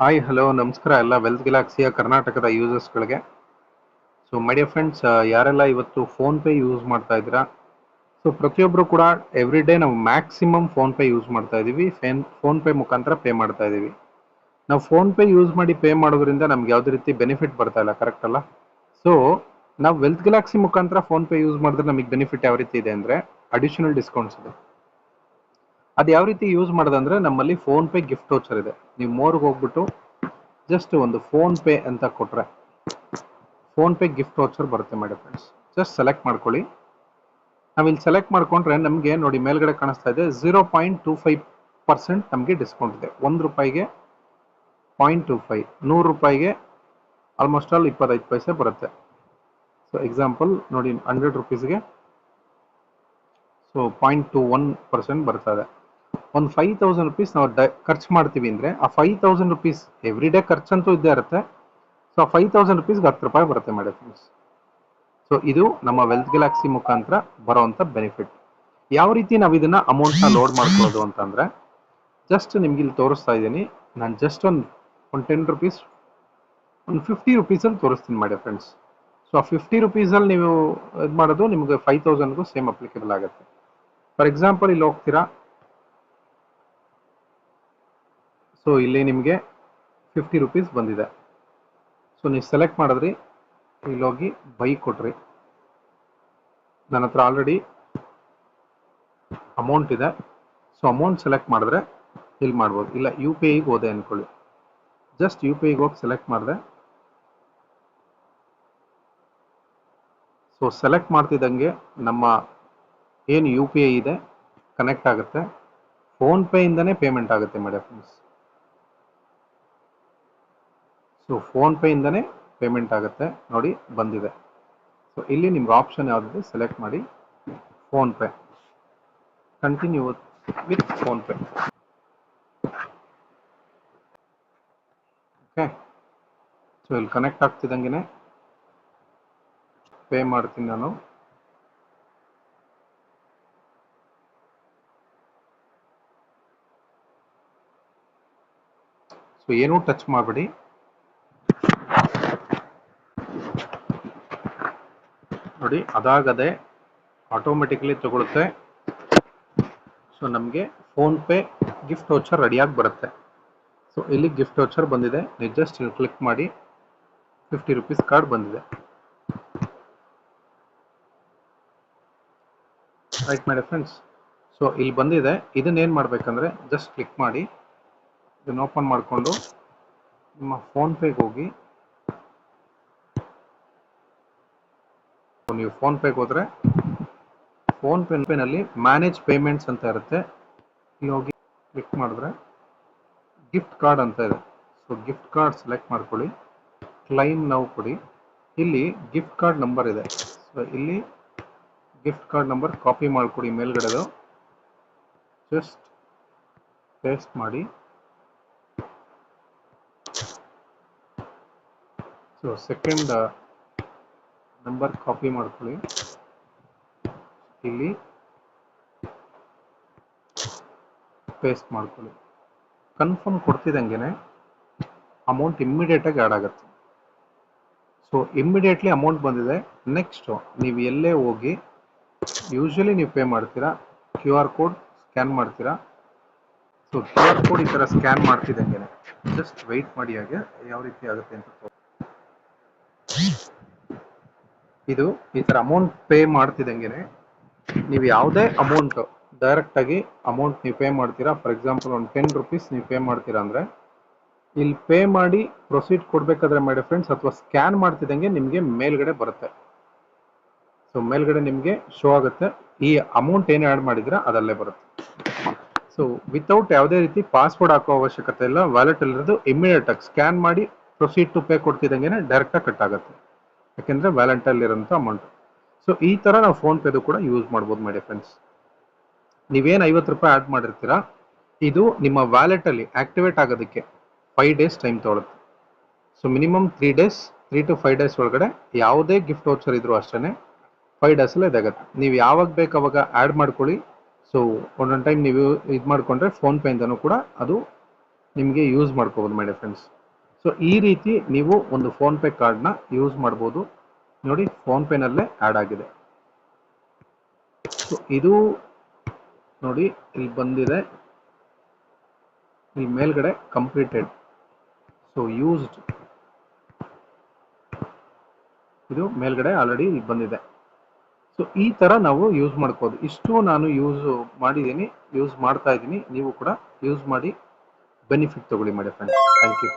Hi hello ನಮಸ್ಕಾರ ಎಲ್ಲ wealth ಗಿಲಾಕ್ಸಿಯ ಕರ್ನಾಟಕದ ಯೂಸರ್ಸ್ಗಳಿಗೆ ಸೊ ಮೈ ಡಿಯರ್ ಫ್ರೆಂಡ್ಸ್ ಯಾರೆಲ್ಲ ಇವತ್ತು ಫೋನ್ ಪೇ ಯೂಸ್ ಮಾಡ್ತಾ ಇದ್ದೀರಾ? ಸೊ ಪ್ರತಿಯೊಬ್ಬರು ಕೂಡ ಎವ್ರಿ ಡೇ ನಾವು ಮ್ಯಾಕ್ಸಿಮಮ್ ಫೋನ್ ಪೇ ಯೂಸ್ ಮಾಡ್ತಾ ಇದ್ದೀವಿ. ಫೇನ್ ಪೇ ಮುಖಾಂತರ ಪೇ ಮಾಡ್ತಾ ಇದ್ದೀವಿ. ನಾವು ಫೋನ್ ಪೇ ಯೂಸ್ ಮಾಡಿ ಪೇ ಮಾಡೋದ್ರಿಂದ ನಮ್ಗೆ ಯಾವುದೇ ರೀತಿ ಬೆನಿಫಿಟ್ ಬರ್ತಾ ಇಲ್ಲ ಕರೆಕ್ಟ್ ಅಲ್ಲ? ಸೊ ನಾವು ವೆಲ್ತ್ ಗ್ಯಾಲಕ್ಸಿ ಮುಖಾಂತರ ಫೋನ್ ಪೇ ಯೂಸ್ ಮಾಡಿದ್ರೆ ನಮಗೆ ಬೆನಿಫಿಟ್ ಯಾವ ರೀತಿ ಇದೆ ಅಂದರೆ ಅಡಿಷನಲ್ ಡಿಸ್ಕೌಂಟ್ಸ್ ಇದೆ. ಅದು ಯಾವ ರೀತಿ ಯೂಸ್ ಮಾಡೋದಂದ್ರೆ ನಮ್ಮಲ್ಲಿ ಫೋನ್ ಪೇ ಗಿಫ್ಟ್ ವೋಚರ್ ಇದೆ. ನೀವು ಮೋರ್ಗೆ ಹೋಗ್ಬಿಟ್ಟು ಜಸ್ಟ್ ಒಂದು ಫೋನ್ ಪೇ ಅಂತ ಕೊಟ್ಟರೆ ಫೋನ್ ಪೇ ಗಿಫ್ಟ್ ವೋಚರ್ ಬರುತ್ತೆ ಮೇಡಮ್ ಫ್ರೆಂಡ್ಸ್ ಜಸ್ಟ್ ಸೆಲೆಕ್ಟ್ ಮಾಡ್ಕೊಳ್ಳಿ. ನಾವಿಲ್ಲಿ ಸೆಲೆಕ್ಟ್ ಮಾಡ್ಕೊಂಡ್ರೆ ನಮಗೆ ನೋಡಿ ಮೇಲ್ಗಡೆ ಕಾಣಿಸ್ತಾ ಇದೆ zero point two five percent ನಮಗೆ ಡಿಸ್ಕೌಂಟ್ ಇದೆ. ಒಂದು ರೂಪಾಯಿಗೆ ಪಾಯಿಂಟ್ ಟೂ ಫೈವ್ ನೂರು ರೂಪಾಯಿಗೆ ಆಲ್ಮೋಸ್ಟ್ ಆಲ್ ಇಪ್ಪತ್ತೈದು ಪೈಸೆ ಬರುತ್ತೆ. ಸೊ ಎಕ್ಸಾಂಪಲ್ ನೋಡಿ hundred ರುಪೀಸ್ಗೆ so point two one percent ಬರ್ತದೆ ಒಂದು ಫೈವ್ ತೌಸಂಡ್ ರುಪೀಸ್ ನಾವು ಡ, ಖರ್ಚು ಮಾಡ್ತೀವಿ ಅಂದರೆ ಆ five thousand rupees every day ಖರ್ಚಂತೂ ಇದ್ದೇ ಇರುತ್ತೆ. ಸೊ ಆ ಫೈವ್ ತೌಸಂಡ್ ರುಪೀಸ್ಗೆ ಹತ್ತು ರೂಪಾಯಿ ಬರುತ್ತೆ ಮೇಡಮ್ ಫ್ರೆಂಡ್ಸ್ ಸೊ ಇದು ನಮ್ಮ ವೆಲ್ತ್ ಗ್ಯಾಲಕ್ಸಿ ಮುಖಾಂತರ ಬರೋವಂಥ ಬೆನಿಫಿಟ್ ಯಾವ ರೀತಿ ನಾವು ಇದನ್ನ ಅಮೌಂಟ್ನ ಲೋಡ್ ಮಾಡ್ಕೊಳ್ಳೋದು ಅಂತಂದರೆ ಜಸ್ಟ್ ನಿಮ್ಗೆ ಇಲ್ಲಿ ತೋರಿಸ್ತಾ ಇದ್ದೀನಿ. ನಾನು ಜಸ್ಟ್ ಒಂದು ಒಂದು ಟೆನ್ ರುಪೀಸ್ ಒಂದು ಫಿಫ್ಟಿ ರುಪೀಸಲ್ಲಿ ತೋರಿಸ್ತೀನಿ ಮೇಡಮ್ ಫ್ರೆಂಡ್ಸ್ ಸೊ ಆ ಫಿಫ್ಟಿ ರುಪೀಸಲ್ಲಿ ನೀವು ಇದು ಮಾಡೋದು ನಿಮಗೆ ಫೈವ್ ತೌಸಂಡ್ಗೂ ಸೇಮ್ ಅಪ್ಲಿಕೇಬಲ್ ಆಗುತ್ತೆ. ಫಾರ್ ಎಕ್ಸಾಂಪಲ್ ಇಲ್ಲಿ ಹೋಗ್ತೀರಾ? ಸೊ ಇಲ್ಲಿ ನಿಮಗೆ ಫಿಫ್ಟಿ ರುಪೀಸ್ ಬಂದಿದೆ. ಸೊ ನೀವು ಸೆಲೆಕ್ಟ್ ಮಾಡಿದ್ರಿ. ಇಲ್ಲಿ ಹೋಗಿ ಬೈ ಕೊಟ್ರಿ. ನನ್ನ ಹತ್ರ ಆಲ್ರೆಡಿ ಅಮೌಂಟ್ ಇದೆ. ಸೊ ಅಮೌಂಟ್ ಸೆಲೆಕ್ಟ್ ಮಾಡಿದ್ರೆ ಇಲ್ಲಿ ಮಾಡ್ಬೋದು. ಇಲ್ಲ ಯು ಪಿ ಐಗೆ ಹೋದೆ ಅಂದ್ಕೊಳ್ಳಿ ಜಸ್ಟ್ ಯು ಪಿ ಐಗೆ ಹೋಗಿ ಸೆಲೆಕ್ಟ್ ಮಾಡಿದೆ. ಸೊ ಸೆಲೆಕ್ಟ್ ಮಾಡ್ತಿದ್ದಂಗೆ ನಮ್ಮ ಏನು ಯು ಪಿ ಐ ಇದೆ ಕನೆಕ್ಟ್ ಆಗುತ್ತೆ. ಫೋನ್ ಇಂದನೇ ಪೇಮೆಂಟ್ ಆಗುತ್ತೆ ಮೇಡಮ್ ಫ್ರೆಂಡ್ಸ್ ಸೊ ಫೋನ್ ಪೇಯಿಂದನೇ ಪೇಮೆಂಟ್ ಆಗುತ್ತೆ. ನೋಡಿ, ಬಂದಿದೆ. ಸೊ ಇಲ್ಲಿ ನಿಮ್ಗೆ ಆಪ್ಷನ್ ಯಾವುದಿದೆ ಸೆಲೆಕ್ಟ್ ಮಾಡಿ PhonePe continue with PhonePe okay so ಇಲ್ಲಿ ಕನೆಕ್ಟ್ ಆಗ್ತಿದ್ದಂಗೆ ಪೇ ಮಾಡ್ತೀನಿ ನಾನು. ಸೊ ಏನೂ ಟಚ್ ಮಾಡಬೇಡಿ. ನೋಡಿ, ಅದಾಗದೆ ಆಟೋಮೆಟಿಕ್ಲಿ ತಗೊಳುತ್ತೆ. ಸೊ ನಮಗೆ ಫೋನ್ ಪೇ ಗಿಫ್ಟ್ ವೋಚರ್ ರೆಡಿಯಾಗಿ ಬರುತ್ತೆ. ಸೊ ಇಲ್ಲಿ ಗಿಫ್ಟ್ ವೋಚರ್ ಬಂದಿದೆ. ನೀವು ಜಸ್ಟ್ ಕ್ಲಿಕ್ ಮಾಡಿ ಫಿಫ್ಟಿ ರುಪೀಸ್ ಕಾರ್ಡ್ ಬಂದಿದೆ. ರೈಟ್ ಮಾಡಿ ಫ್ರೆಂಡ್ಸ್ ಸೊ ಇಲ್ಲಿ ಬಂದಿದೆ. ಇದನ್ನ ಏನು ಮಾಡಬೇಕಂದ್ರೆ ಜಸ್ಟ್ ಕ್ಲಿಕ್ ಮಾಡಿ, ಇದನ್ನು ಓಪನ್ ಮಾಡಿಕೊಂಡು, ನಿಮ್ಮ ಫೋನ್ ಪೇಗೆ ನೀವು ಫೋನ್ ಪೇಗೆ ಹೋದ್ರೆ ಫೋನ್ ಪೇ ಪೇನಲ್ಲಿ ಮ್ಯಾನೇಜ್ ಪೇಮೆಂಟ್ಸ್ ಅಂತ ಇರುತ್ತೆ. ಇಲ್ಲಿ ಹೋಗಿ ಕ್ಲಿಕ್ ಮಾಡಿದ್ರೆ ಗಿಫ್ಟ್ ಕಾರ್ಡ್ ಅಂತ ಇದೆ. ಸೊ ಗಿಫ್ಟ್ ಕಾರ್ಡ್ ಸೆಲೆಕ್ಟ್ ಮಾಡ್ಕೊಳ್ಳಿ. ಕ್ಲೈಮ್ ನಾವು ಕೊಡಿ. ಇಲ್ಲಿ ಗಿಫ್ಟ್ ಕಾರ್ಡ್ ನಂಬರ್ ಇದೆ. ಸೊ ಇಲ್ಲಿ ಗಿಫ್ಟ್ ಕಾರ್ಡ್ ನಂಬರ್ ಕಾಪಿ ಮಾಡಿಕೊಡಿ ಮೇಲ್ಗಡೆದು. ಜಸ್ಟ್ ಪೇಸ್ಟ್ ಮಾಡಿ. ಸೊ ಸೆಕೆಂಡ್ ನಂಬರ್ ಕಾಪಿ ಮಾಡ್ಕೊಳ್ಳಿ. ಇಲ್ಲಿ ಪೇಸ್ಟ್ ಮಾಡ್ಕೊಳ್ಳಿ. ಕನ್ಫರ್ಮ್ ಕೊಡ್ತಿದ್ದಂಗೆ ಅಮೌಂಟ್ ಇಮ್ಮಿಡಿಯೇಟಾಗಿ ಆ್ಯಡ್ ಆಗುತ್ತೆ. ಸೊ ಇಮ್ಮಿಡಿಯೇಟ್ಲಿ ಅಮೌಂಟ್ ಬಂದಿದೆ. ನೆಕ್ಸ್ಟು ನೀವು ಎಲ್ಲೇ ಹೋಗಿ ಯೂಶ್ವಲಿ ನೀವು ಪೇ ಮಾಡ್ತೀರಾ ಕ್ಯೂ ಆರ್ ಕೋಡ್ ಸ್ಕ್ಯಾನ್ ಮಾಡ್ತೀರಾ. ಸೊ ಕ್ಯೂ ಆರ್ ಕೋಡ್ ಈ ಥರ ಸ್ಕ್ಯಾನ್ ಮಾಡ್ತಿದ್ದಂಗೆ ಜಸ್ಟ್ ವೆಯ್ಟ್ ಮಾಡಿ ಹಾಗೆ ಯಾವ ರೀತಿ ಆಗುತ್ತೆ ಅಂತ ಇದು ಈ ಥರ ಅಮೌಂಟ್ ಪೇ ಮಾಡ್ತಿದ್ದಂಗೆ ನೀವು ಯಾವುದೇ ಅಮೌಂಟ್ ಡೈರೆಕ್ಟಾಗಿ ಅಮೌಂಟ್ ನೀವು ಪೇ ಮಾಡ್ತೀರಾ. ಫಾರ್ ಎಕ್ಸಾಂಪಲ್ ಒಂದು ಟೆನ್ ರುಪೀಸ್ ನೀವು ಪೇ ಮಾಡ್ತೀರಾ ಅಂದರೆ ಇಲ್ಲಿ ಪೇ ಮಾಡಿ ಪ್ರೊಸೀಡ್ ಕೊಡಬೇಕಾದ್ರೆ ಮಾಡಿ ಫ್ರೆಂಡ್ಸ್ ಅಥವಾ ಸ್ಕ್ಯಾನ್ ಮಾಡ್ತಿದ್ದಂಗೆ ನಿಮಗೆ ಮೇಲ್ಗಡೆ ಬರುತ್ತೆ. ಸೊ ಮೇಲ್ಗಡೆ ನಿಮಗೆ ಶೋ ಆಗುತ್ತೆ. ಈ ಅಮೌಂಟ್ ಏನು ಆ್ಯಡ್ ಮಾಡಿದ್ರೆ ಅದಲ್ಲೇ ಬರುತ್ತೆ. ಸೊ ವಿತೌಟ್ ಯಾವುದೇ ರೀತಿ ಪಾಸ್ವರ್ಡ್ ಹಾಕೋ ಅವಶ್ಯಕತೆ ಇಲ್ಲ ವ್ಯಾಲೆಟ್ ಅಲ್ಲಿರೋದು ಇಮಿಡಿಯೇಟ್ ಆಗಿ ಸ್ಕ್ಯಾನ್ ಮಾಡಿ ಪ್ರೊಸೀಡ್ ಟು ಪೇ ಕೊಡ್ತಿದ್ದಂಗೆ ಡೈರೆಕ್ಟಾಗಿ ಕಟ್ ಆಗುತ್ತೆ. ಯಾಕೆಂದರೆ ವ್ಯಾಲೆಂಟಲ್ಲಿರೋಂಥ ಅಮೌಂಟ್ ಸೊ ಈ ಥರ ನಾವು ಫೋನ್ ಪೇದು ಕೂಡ ಯೂಸ್ ಮಾಡ್ಬೋದು ಮೈ ಫ್ರೆಂಡ್ಸ್ ನೀವೇನು ಐವತ್ತು ರೂಪಾಯಿ ಆ್ಯಡ್ ಮಾಡಿರ್ತೀರಾ, ಇದು ನಿಮ್ಮ ವ್ಯಾಲೆಟಲ್ಲಿ ಆಕ್ಟಿವೇಟ್ ಆಗೋದಕ್ಕೆ five days time ತೊಗೊಳುತ್ತೆ. So minimum three days three to five days ಒಳಗಡೆ ಯಾವುದೇ ಗಿಫ್ಟ್ ವೋಚರ್ ಇದ್ರೂ ಅಷ್ಟೇ ಫೈವ್ ಡೇಸಲ್ಲೇ ಇದಾಗುತ್ತೆ. ನೀವು ಯಾವಾಗ ಬೇಕು ಅವಾಗ ಆ್ಯಡ್ ಮಾಡ್ಕೊಳ್ಳಿ. ಸೊ ಒಂದೊಂದು ಟೈಮ್ ನೀವು ಇದು ಮಾಡಿಕೊಂಡ್ರೆ ಫೋನ್ಪೇಯಿಂದನೂ ಕೂಡ ಅದು ನಿಮಗೆ ಯೂಸ್ ಮಾಡ್ಕೋಬೋದು ಮೈ ಫ್ರೆಂಡ್ಸ್ ಸೊ ಈ ರೀತಿ ನೀವು ಒಂದು ಫೋನ್ಪೇ ಕಾರ್ಡ್ನ ಯೂಸ್ ಮಾಡ್ಬೋದು. ನೋಡಿ ಫೋನ್ಪೇನಲ್ಲೇ ಆ್ಯಡ್ ಆಗಿದೆ. ಸೊ ಇದು ನೋಡಿ, ಇಲ್ಲಿ ಬಂದಿದೆ. ಇಲ್ಲಿ ಮೇಲ್ಗಡೆ ಕಂಪ್ಲೀಟೆಡ್ ಸೊ ಯೂಸ್ಡ್ ಇದು ಮೇಲ್ಗಡೆ ಆಲ್ರೆಡಿ ಇಲ್ಲಿ ಬಂದಿದೆ. ಸೊ ಈ ತರ ನಾವು ಯೂಸ್ ಮಾಡ್ಕೋದು ಇಷ್ಟು ನಾನು ಯೂಸ್ ಮಾಡಿದ್ದೀನಿ ಯೂಸ್ ಮಾಡ್ತಾ ಇದ್ದೀನಿ. ನೀವು ಕೂಡ ಯೂಸ್ ಮಾಡಿ ಬೆನಿಫಿಟ್ ತಗೊಳ್ಳಿ ಮಾಡಿ ಫ್ರೆಂಡ್ಸ್ ಥ್ಯಾಂಕ್ ಯು